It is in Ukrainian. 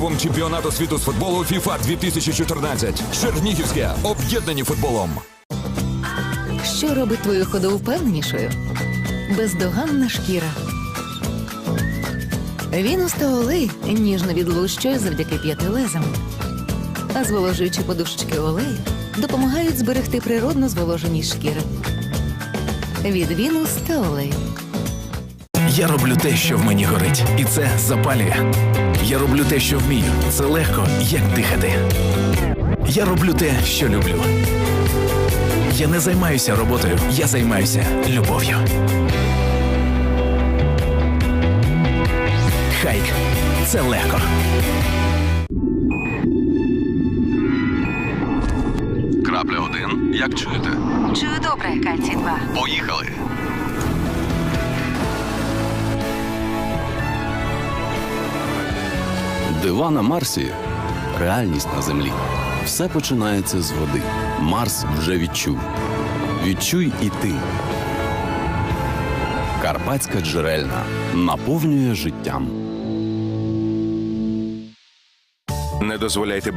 дивом чемпіонату світу з футболу FIFA 2014. Чернігівське об'єднані футболом. Що робить твою ходу впевненішою? Бездоганна шкіра. Та олей ніжно відлущує завдяки п'яти лезам. А зволожуючі подушечки олею допомагають зберегти природну зволоженість шкіри. Від Вінус та олей. Я роблю те, що в мені горить, і це запалює. Я роблю те, що вмію. Це легко, як дихати. Я роблю те, що люблю. Я не займаюся роботою, я займаюся любов'ю. Хайк. Це легко. Крапля один. Як чуєте? Чую добре, кальцій 2. Поїхали. Дива на Марсі реальність на землі. Все починається з води. Марс вже відчув. Відчуй і ти. Карпатська джерельна наповнює життям. Не дозволяйте